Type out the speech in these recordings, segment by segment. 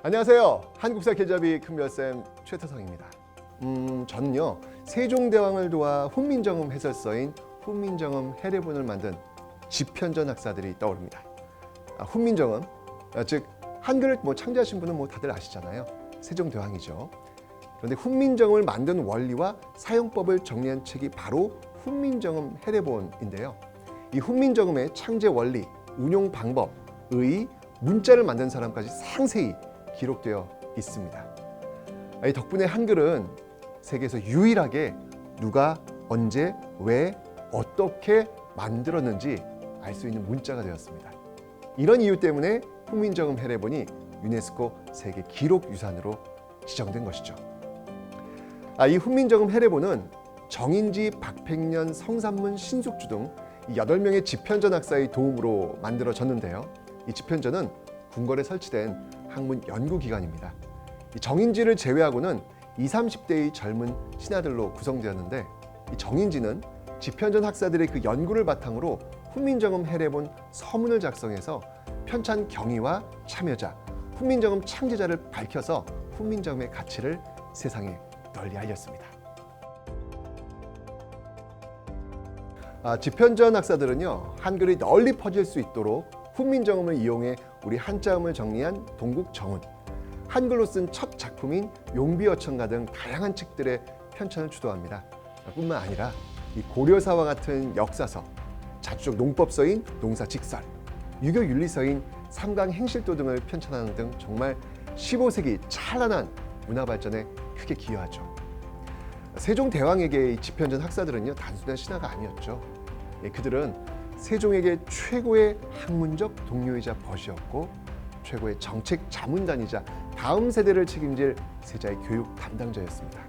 안녕하세요. 한국사 계좌비 큰별쌤 최태성입니다. 음, 저는요 세종대왕을 도와 훈민정음 해설서인 훈민정음 해례본을 만든 집현전 학사들이 떠오릅니다. 아, 훈민정음, 아, 즉 한글을 뭐 창제하신 분은 뭐 다들 아시잖아요. 세종대왕이죠. 그런데 훈민정음을 만든 원리와 사용법을 정리한 책이 바로 훈민정음 해례본인데요. 이 훈민정음의 창제 원리, 운용 방법, 의, 문자를 만든 사람까지 상세히 기록되어 있습니다. 이 덕분에 한글은 세계에서 유일하게 누가 언제 왜 어떻게 만들었는지 알 수 있는 문자가 되었습니다. 이런 이유 때문에 훈민정음 해례본이 유네스코 세계 기록 유산으로 지정된 것이죠. 아, 이 훈민정음 해례본은 정인지, 박팽년, 성산문, 신숙주 등 8명의 집현전 학사의 도움으로 만들어졌는데요. 이 집현전은 궁궐에 설치된 학문 연구기관입니다. 이 정인지를 제외하고는 20, 30대의 젊은 신하들로 구성되었는데 이 정인지는 집현전 학사들의 그 연구를 바탕으로 훈민정음 해례본 서문을 작성해서 편찬 경위와 참여자, 훈민정음 창제자를 밝혀서 훈민정음의 가치를 세상에 널리 알렸습니다. 아, 집현전 학사들은요 한글이 널리 퍼질 수 있도록 훈민정음을 이용해 우리 한자음을 정리한 동국정운, 한글로 쓴 첫 작품인 용비어천가 등 다양한 책들의 편찬을 주도합니다. 뿐만 아니라 이 고려사와 같은 역사서, 자주적 농법서인 농사직설, 유교 윤리서인 삼강 행실도 등을 편찬하는 등 정말 15세기 찬란한 문화 발전에 크게 기여하죠. 세종 대왕에게 이 집현전 학사들은요 단순한 신하가 아니었죠. 예, 그들은 세종에게 최고의 학문적 동료이자 벗이었고 최고의 정책 자문단이자 다음 세대를 책임질 세자의 교육 담당자였습니다.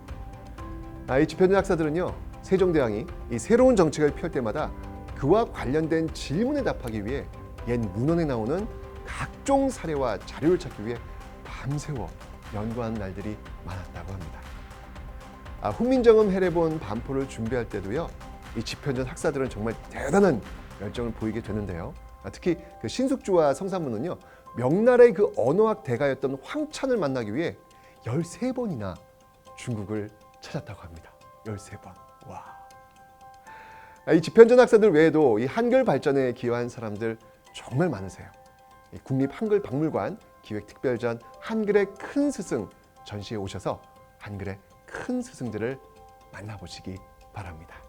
아, 이 집현전 학사들은요 세종대왕이 이 새로운 정책을 펼 때마다 그와 관련된 질문에 답하기 위해 옛 문헌에 나오는 각종 사례와 자료를 찾기 위해 밤새워 연구하는 날들이 많았다고 합니다. 아, 훈민정음 해례본 반포를 준비할 때도요. 이 집현전 학사들은 정말 대단한 열정을 보이게 되는데요. 아, 특히 그 신숙주와 성산문은요. 명나라의 그 언어학 대가였던 황찬을 만나기 위해 13번이나 중국을 찾았다고 합니다. 13번. 와. 아, 이 집현전 학사들 외에도 이 한글 발전에 기여한 사람들 정말 많으세요. 이 국립한글박물관 기획특별전 한글의 큰 스승 전시에 오셔서 한글의 큰 스승들을 만나보시기 바랍니다.